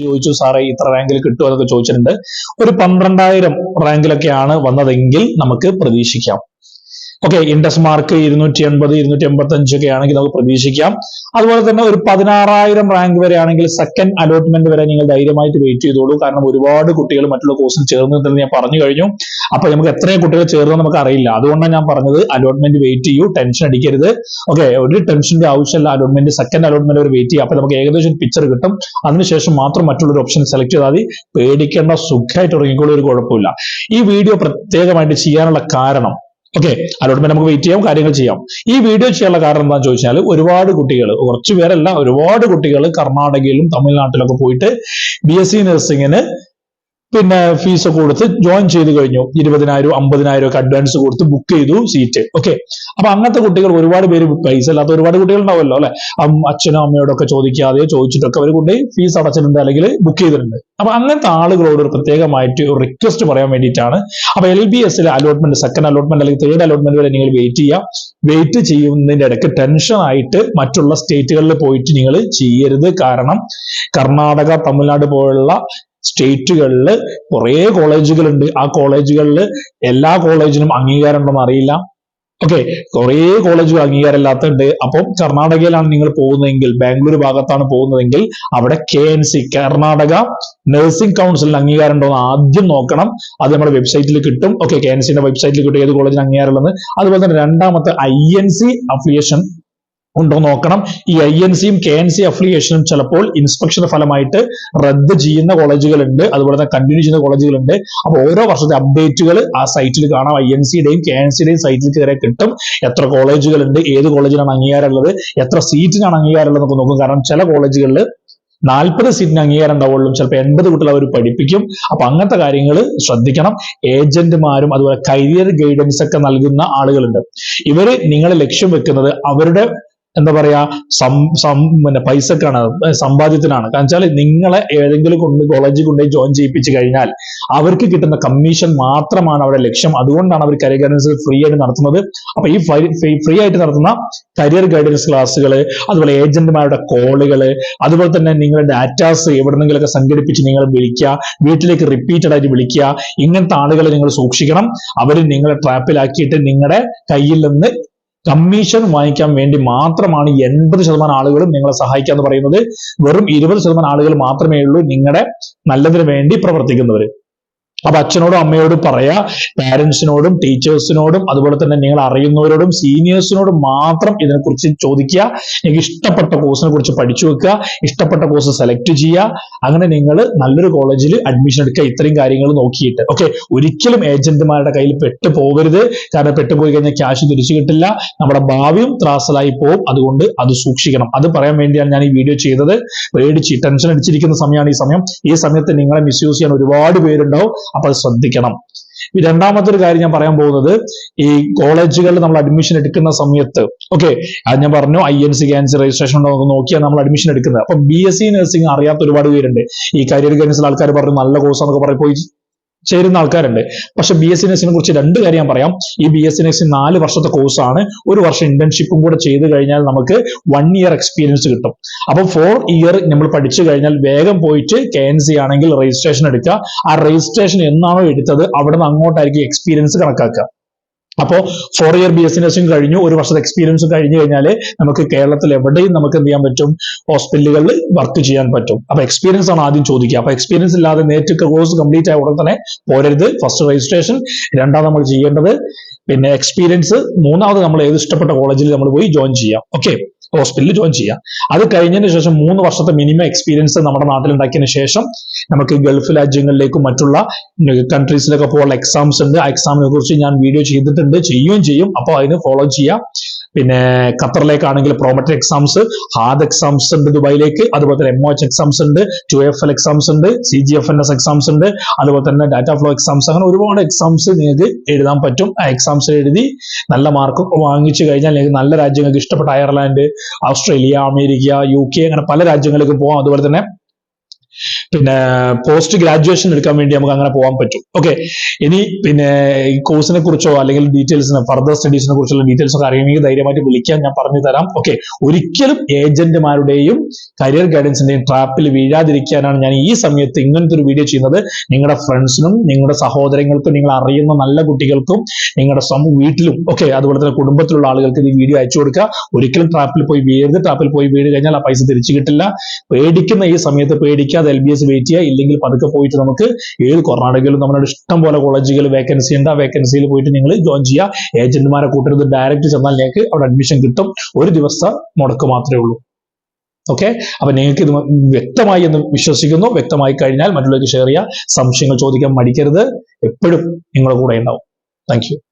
ചോദിച്ചു സാറേ ഇത്ര റാങ്കിൽ കിട്ടുമോ എന്നൊക്കെ ചോദിച്ചിട്ടുണ്ട്. ഒരു പന്ത്രണ്ടായിരം റാങ്കിലൊക്കെയാണ് വന്നതെങ്കിൽ നമുക്ക് പ്രതീക്ഷിക്കാം. ഓക്കെ ഇൻഡസ് മാർക്ക് ഇരുന്നൂറ്റി എൺപത് ഇരുന്നൂറ്റി എൺപത്തി അഞ്ചൊക്കെ ആണെങ്കിൽ നമുക്ക് പ്രതീക്ഷിക്കാം. അതുപോലെ തന്നെ ഒരു പതിനാറായിരം റാങ്ക് വരെ ആണെങ്കിൽ സെക്കൻഡ് അലോട്ട്മെന്റ് വരെ നിങ്ങൾ ധൈര്യമായിട്ട് വെയിറ്റ് ചെയ്തോളൂ. കാരണം ഒരുപാട് കുട്ടികൾ മറ്റുള്ള കോഴ്സിൽ ചേർന്നിട്ടുണ്ടെന്ന് ഞാൻ പറഞ്ഞു കഴിഞ്ഞു. അപ്പൊ നമുക്ക് എത്രയും കുട്ടികൾ ചേർന്ന് നമുക്ക് അറിയില്ല. അതുകൊണ്ടാണ് ഞാൻ പറഞ്ഞത് അലോട്ട്മെന്റ് വെയിറ്റ് ചെയ്യൂ ടെൻഷൻ അടിക്കരുത്. ഓക്കെ ഒരു ടെൻഷന്റെ ആവശ്യമില്ല. അലോട്ട്മെന്റ് സെക്കൻഡ് അലോട്ട്മെന്റ് വരെ വെയിറ്റ് ചെയ്യുക അപ്പൊ നമുക്ക് ഏകദേശം പിക്ചർ കിട്ടും. അതിനുശേഷം മാത്രം മറ്റുള്ള ഒരു ഓപ്ഷൻ സെലക്ട് ചെയ്താൽ മതി. പേടിക്കേണ്ട സുഖമായിട്ട് ഇറങ്ങിക്കോളൂ ഒരു കുഴപ്പമില്ല. ഈ വീഡിയോ പ്രത്യേകമായിട്ട് ചെയ്യാനുള്ള കാരണം ഓക്കെ അലോട്ട്മെന്റ് നമുക്ക് വെയിറ്റ് ചെയ്യാം കാര്യങ്ങൾ ചെയ്യാം. ഈ വീഡിയോ ചെയ്യാനുള്ള കാരണം എന്താണെന്ന് ചോദിച്ചാൽ ഒരുപാട് കുട്ടികൾ കുറച്ചുപേരല്ല ഒരുപാട് കുട്ടികൾ കർണാടകയിലും തമിഴ്നാട്ടിലൊക്കെ പോയിട്ട് സി നഴ്സിംഗിന് പിന്നെ ഫീസ് ഒക്കെ കൊടുത്ത് ജോയിൻ ചെയ്ത് കഴിഞ്ഞു. ഇരുപതിനായിരം അമ്പതിനായിരം ഒക്കെ അഡ്വാൻസ് കൊടുത്ത് ബുക്ക് ചെയ്തു സീറ്റ് ഓക്കെ അപ്പൊ അങ്ങനത്തെ കുട്ടികൾ ഒരുപാട് പേര് പൈസ ഇല്ലാത്ത ഒരുപാട് കുട്ടികൾ ഉണ്ടാവുമല്ലോ അല്ലെ അച്ഛനും അമ്മയോടൊക്കെ ചോദിക്കാതെ ചോദിച്ചിട്ടൊക്കെ അവർ കൊണ്ട് ഫീസ് അടച്ചിട്ടുണ്ട് അല്ലെങ്കിൽ ബുക്ക് ചെയ്തിട്ടുണ്ട്. അപ്പൊ അങ്ങനത്തെ ആളുകളോട് ഒരു പ്രത്യേകമായിട്ട് ഒരു റിക്വസ്റ്റ് പറയാൻ വേണ്ടിയിട്ടാണ്. അപ്പൊ എൽ ബി എസിലെ അലോട്ട്മെന്റ് സെക്കൻഡ് അലോട്ട്മെന്റ് അല്ലെങ്കിൽ തേർഡ് അലോട്ട്മെന്റ് വരെ നിങ്ങൾ വെയിറ്റ് ചെയ്യുക. വെയിറ്റ് ചെയ്യുന്നതിന്റെ ഇടയ്ക്ക് ടെൻഷൻ ആയിട്ട് മറ്റുള്ള സ്റ്റേറ്റുകളിൽ പോയിട്ട് നിങ്ങൾ ചെയ്യരുത്. കാരണം കർണാടക തമിഴ്നാട് പോലുള്ള സ്റ്റേറ്റുകളിൽ കുറേ കോളേജുകളുണ്ട്. ആ കോളേജുകളിൽ എല്ലാ കോളേജിനും അംഗീകാരം ഉണ്ടെന്ന് അറിയില്ല. ഓക്കെ കുറേ കോളേജുകൾ അംഗീകാരമില്ലാത്തുണ്ട് അപ്പം കർണാടകയിലാണ് നിങ്ങൾ പോകുന്നതെങ്കിൽ ബാംഗ്ലൂർ ഭാഗത്താണ് പോകുന്നതെങ്കിൽ അവിടെ K N C Karnataka nursing കൗൺസിലിന് അംഗീകാരം ഉണ്ടോ എന്ന് ആദ്യം നോക്കണം. അത് നമ്മുടെ വെബ്സൈറ്റിൽ കിട്ടും. ഓക്കെ കെ എൻ സിന്റെ വെബ്സൈറ്റിൽ കിട്ടും ഏത് കോളേജിന് അംഗീകാരം ഉള്ളത് അതുപോലെ തന്നെ രണ്ടാമത്തെ ഐ എൻ സി അഫിലിയേഷൻ ഉണ്ടോ നോക്കണം. ഈ ഐ എൻ സിയും കെ എൻ സി അഫിലിയേഷനും ചിലപ്പോൾ ഇൻസ്പെക്ഷൻ ഫലമായിട്ട് റദ്ദ് ചെയ്യുന്ന കോളേജുകളുണ്ട്. അതുപോലെ തന്നെ കണ്ടിന്യൂ ചെയ്യുന്ന കോളേജുകളുണ്ട്. അപ്പൊ ഓരോ വർഷത്തെ അപ്ഡേറ്റുകൾ ആ സൈറ്റിൽ കാണാം. ഐ എൻ സിയുടെയും കെ എൻ സിയുടെയും സൈറ്റിൽ കയറി കിട്ടും. എത്ര കോളേജുകളുണ്ട് ഏത് കോളേജിനാണ് അംഗീകാരമുള്ളത് എത്ര സീറ്റിനാണ് അംഗീകാരമുള്ളത് എന്നൊക്കെ നോക്കും. കാരണം ചില കോളേജുകളിൽ നാൽപ്പത് സീറ്റിന് അംഗീകാരം ഉണ്ടാവുള്ളൂ ചിലപ്പോൾ എൺപത് കുട്ടികൾ അവർ പഠിപ്പിക്കും. അപ്പൊ അങ്ങനത്തെ കാര്യങ്ങൾ ശ്രദ്ധിക്കണം. ഏജന്റുമാരും അതുപോലെ കരിയർ ഗൈഡൻസ് ഒക്കെ നൽകുന്ന ആളുകളുണ്ട്. ഇവർ നിങ്ങളെ ലക്ഷ്യം വെക്കുന്നത് അവരുടെ എന്താ പറയാ സം സം പിന്നെ പൈസക്കാണ് സമ്പാദ്യത്തിനാണ്. കാരണം വെച്ചാൽ നിങ്ങളെ ഏതെങ്കിലും കൊണ്ട് കോളേജിൽ കൊണ്ടുപോയി ജോയിൻ ചെയ്യിപ്പിച്ചു കഴിഞ്ഞാൽ അവർക്ക് കിട്ടുന്ന കമ്മീഷൻ മാത്രമാണ് അവരുടെ ലക്ഷ്യം. അതുകൊണ്ടാണ് അവർ കരിയർ ഗൈഡൻസ് ഫ്രീ ആയിട്ട് നടത്തുന്നത്. അപ്പൊ ഈ ഫ്രീ ആയിട്ട് നടത്തുന്ന കരിയർ ഗൈഡൻസ് ക്ലാസ്സുകൾ അതുപോലെ ഏജന്റുമാരുടെ കോളുകൾ അതുപോലെ തന്നെ നിങ്ങളുടെ ഡാറ്റാസ് എവിടെന്നെങ്കിലൊക്കെ സംഘടിപ്പിച്ച് നിങ്ങൾ വിളിക്കുക വീട്ടിലേക്ക് റിപ്പീറ്റഡ് ആയിട്ട് വിളിക്കുക ഇങ്ങനത്തെ ആളുകളെ നിങ്ങൾ സൂക്ഷിക്കണം. അവർ നിങ്ങളെ ട്രാപ്പിലാക്കിയിട്ട് നിങ്ങളുടെ കയ്യിൽ നിന്ന് കമ്മീഷൻ വാങ്ങിക്കാൻ വേണ്ടി മാത്രമാണ് എൺപത് ശതമാനം ആളുകളും നിങ്ങളെ സഹായിക്കുക എന്ന് പറയുന്നത്. വെറും ഇരുപത് ശതമാനം ആളുകൾ മാത്രമേ ഉള്ളൂ നിങ്ങളുടെ നല്ലതിന് വേണ്ടി പ്രവർത്തിക്കുന്നവർ അപ്പൊ അച്ഛനോടും അമ്മയോടും പറയാ പാരന്റ്സിനോടും ടീച്ചേഴ്സിനോടും അതുപോലെ തന്നെ നിങ്ങൾ അറിയുന്നവരോടും സീനിയേഴ്സിനോടും മാത്രം ഇതിനെക്കുറിച്ച് ചോദിക്കുക. നിങ്ങൾക്ക് ഇഷ്ടപ്പെട്ട കോഴ്സിനെ കുറിച്ച് പഠിച്ചു വെക്കുക. ഇഷ്ടപ്പെട്ട കോഴ്സ് സെലക്ട് ചെയ്യുക. അങ്ങനെ നിങ്ങൾ നല്ലൊരു കോളേജിൽ അഡ്മിഷൻ എടുക്കുക. ഇത്രയും കാര്യങ്ങൾ നോക്കിയിട്ട്. ഓക്കെ ഒരിക്കലും ഏജന്റുമാരുടെ കയ്യിൽ പെട്ട് പോകരുത് കാരണം പെട്ടുപോയി കഴിഞ്ഞാൽ ക്യാഷ് തിരിച്ചു കിട്ടില്ല. നമ്മുടെ ഭാവിയും ത്രാസലായി പോകും. അതുകൊണ്ട് അത് സൂക്ഷിക്കണം. അത് പറയാൻ വേണ്ടിയാണ് ഞാൻ ഈ വീഡിയോ ചെയ്തത്. പേടിച്ച് ടെൻഷൻ അടിച്ചിരിക്കുന്ന സമയമാണ് ഈ സമയം. ഈ സമയത്ത് നിങ്ങളെ മിസ്യൂസ് ചെയ്യാൻ ഒരുപാട് പേരുണ്ടാവും. അപ്പൊ അത് ശ്രദ്ധിക്കണം. രണ്ടാമത്തെ ഒരു കാര്യം ഞാൻ പറയാൻ പോകുന്നത് ഈ കോളേജുകളിൽ നമ്മൾ അഡ്മിഷൻ എടുക്കുന്ന സമയത്ത് ഓക്കെ അത് ഞാൻ പറഞ്ഞു I N C cancer registration ഉണ്ടോ എന്ന് നോക്കിയാണ് നമ്മൾ അഡ്മിഷൻ എടുക്കുന്നത്. അപ്പൊ ബി എസ് സി നഴ്സിംഗ് അറിയാത്ത ഒരുപാട് പേരുണ്ട്. ഈ കരിയർ ഗൈഡൻസിൽ ആൾക്കാർ പറഞ്ഞു നല്ല കോഴ്സ് എന്നൊക്കെ പറയും പോയി ചേരുന്ന ആൾക്കാരുണ്ട്. പക്ഷെ ബി എസ് സി നഴ്സിനെ കുറിച്ച് രണ്ട് കാര്യം ഞാൻ പറയാം. ഈ ബി എസ് സി നഴ്സിംഗ് നാല് വർഷത്തെ കോഴ്സാണ് ഒരു വർഷം ഇന്റേൺഷിപ്പും കൂടെ ചെയ്ത് കഴിഞ്ഞാൽ നമുക്ക് വൺ ഇയർ എക്സ്പീരിയൻസ് കിട്ടും. അപ്പൊ ഫോർ ഇയർ നമ്മൾ പഠിച്ചു കഴിഞ്ഞാൽ വേഗം പോയിട്ട് കെ എൻ സി ആണെങ്കിൽ രജിസ്ട്രേഷൻ എടുക്കുക. ആ രജിസ്ട്രേഷൻ എന്നാണോ എടുത്തത്? അവിടെ നിന്ന് അങ്ങോട്ടായിരിക്കും എക്സ്പീരിയൻസ് കണക്കാക്കുക. അപ്പോൾ four year B S C nursing കഴിഞ്ഞു ഒരു വർഷത്തെ എക്സ്പീരിയൻസ് കഴിഞ്ഞു കഴിഞ്ഞാൽ നമുക്ക് കേരളത്തിൽ എവിടെയും നമുക്ക് എന്ത് ചെയ്യാൻ പറ്റും? ഹോസ്പിറ്റലുകളിൽ വർക്ക് ചെയ്യാൻ പറ്റും. അപ്പോൾ എക്സ്പീരിയൻസ് ആണ് ആദ്യം ചോദിക്കുക. അപ്പോൾ എക്സ്പീരിയൻസ് ഇല്ലാതെ നേരിട്ട് കോഴ്സ് കംപ്ലീറ്റ് ആയ ഉടൻ തന്നെ പോരരുത്. ഫസ്റ്റ് രജിസ്ട്രേഷൻ രണ്ടാമത് നമ്മൾ ചെയ്യേണ്ടത് പിന്നെ എക്സ്പീരിയൻസ് മൂന്നാമത് നമ്മൾ ഏത് ഇഷ്ടപ്പെട്ട കോളേജിൽ നമ്മൾ പോയി ജോയിൻ ചെയ്യാം. ഓക്കെ ഹോസ്പിറ്റലിൽ ജോയിൻ ചെയ്യാം. അത് കഴിഞ്ഞതിന് ശേഷം മൂന്ന് വർഷത്തെ മിനിമം എക്സ്പീരിയൻസ് നമ്മുടെ നാട്ടിൽ ഉണ്ടാക്കിയതിന് ശേഷം നമുക്ക് ഗൾഫ് രാജ്യങ്ങളിലേക്കും മറ്റുള്ള കൺട്രീസിലൊക്കെ പോകാനുള്ള എക്സാംസ് ഉണ്ട്. ആ എക്സാമിനെ കുറിച്ച് ഞാൻ വീഡിയോ ചെയ്തിട്ടുണ്ട്. ചെയ്യുകയും ചെയ്യും. അപ്പോൾ അതിന് ഫോളോ ചെയ്യാം. പിന്നെ ഖത്തറിലേക്കാണെങ്കിൽ പ്രോമറ്റർ എക്സാംസ് ഹാദ് എക്സാംസ് ഉണ്ട് ദുബായിലേക്ക് അതുപോലെ തന്നെ എം എച്ച് എക്സാംസ് ഉണ്ട് ടു എഫ് എൽ എക്സാംസ് ഉണ്ട് C G F N S exams ഉണ്ട് അതുപോലെ തന്നെ ഡാറ്റാ ഫ്ലോ എക്സാംസ് അങ്ങനെ ഒരുപാട് എക്സാംസ് നിങ്ങൾക്ക് എഴുതാൻ പറ്റും. ആ എക്സാംസ് എഴുതി നല്ല മാർക്ക് വാങ്ങിച്ചു കഴിഞ്ഞാൽ നിങ്ങൾക്ക് നല്ല രാജ്യങ്ങൾക്ക് ഇഷ്ടപ്പെട്ട Ireland Australia America U K അങ്ങനെ പല രാജ്യങ്ങളിലേക്ക് പോകാം അതുപോലെ തന്നെ പിന്നെ പോസ്റ്റ് ഗ്രാജുവേഷൻ എടുക്കാൻ വേണ്ടി നമുക്ക് അങ്ങനെ പോകാൻ പറ്റും. ഓക്കെ ഇനി പിന്നെ ഈ കോഴ്സിനെ കുറിച്ചോ അല്ലെങ്കിൽ ഡീറ്റെയിൽസിനെ ഫർദർ സ്റ്റഡീസിനെ കുറിച്ചുള്ള ഡീറ്റെയിൽസ് ഒക്കെ അറിയണമെങ്കിൽ ധൈര്യമായിട്ട് വിളിക്കാൻ ഞാൻ പറഞ്ഞു തരാം. ഓക്കെ ഒരിക്കലും ഏജന്റുമാരുടെയും കരിയർ ഗൈഡൻസിന്റെയും ട്രാപ്പിൽ വീഴാതിരിക്കാനാണ് ഞാൻ ഈ സമയത്ത് ഇങ്ങനത്തെ ഒരു വീഡിയോ ചെയ്യുന്നത്. നിങ്ങളുടെ ഫ്രണ്ട്സിനും നിങ്ങളുടെ സഹോദരങ്ങൾക്കും നിങ്ങൾ അറിയുന്ന നല്ല കുട്ടികൾക്കും നിങ്ങളുടെ സ്വന്തം വീട്ടിലും ഒക്കെ അതുപോലെ തന്നെ കുടുംബത്തിലുള്ള ആളുകൾക്ക് ഈ വീഡിയോ അയച്ചു കൊടുക്കുക. ഒരിക്കലും ട്രാപ്പിൽ പോയി വീഴരുത്. ട്രാപ്പിൽ പോയി വീട് കഴിഞ്ഞാൽ ആ പൈസ തിരിച്ചു കിട്ടില്ല. പേടിക്കുന്ന ഈ സമയത്ത് പേടിക്കാതെ എൽ ബി എസ് വെയിറ്റ് ചെയ്യുക ഇല്ലെങ്കിൽ പതുക്കെ പോയിട്ട് നമുക്ക് ഏത് കർണാടകയിലും നമ്മളുടെ ഇഷ്ടം പോലെ കോളേജുകൾ വേക്കൻസി ഉണ്ട്. ആ വേക്കൻസിയിൽ പോയിട്ട് നിങ്ങൾ ജോയിൻ ചെയ്യുക ഏജന്റുമാരെ കൂട്ടരുത്. ഡയറക്റ്റ് ചെന്നാൽ നിങ്ങൾക്ക് അവിടെ അഡ്മിഷൻ കിട്ടും. ഒരു ദിവസം മുടക്ക് മാത്രമേ ഉള്ളൂ. ഓക്കെ അപ്പൊ നിങ്ങൾക്ക് ഇത് വ്യക്തമായി എന്ന് വിശ്വസിക്കുന്നു. വ്യക്തമായി കഴിഞ്ഞാൽ മറ്റുള്ളവർക്ക് ഷെയർ ചെയ്യുക സംശയങ്ങൾ ചോദിക്കാൻ മടിക്കരുത്. എപ്പോഴും നിങ്ങളുടെ കൂടെ ഉണ്ടാവും. താങ്ക്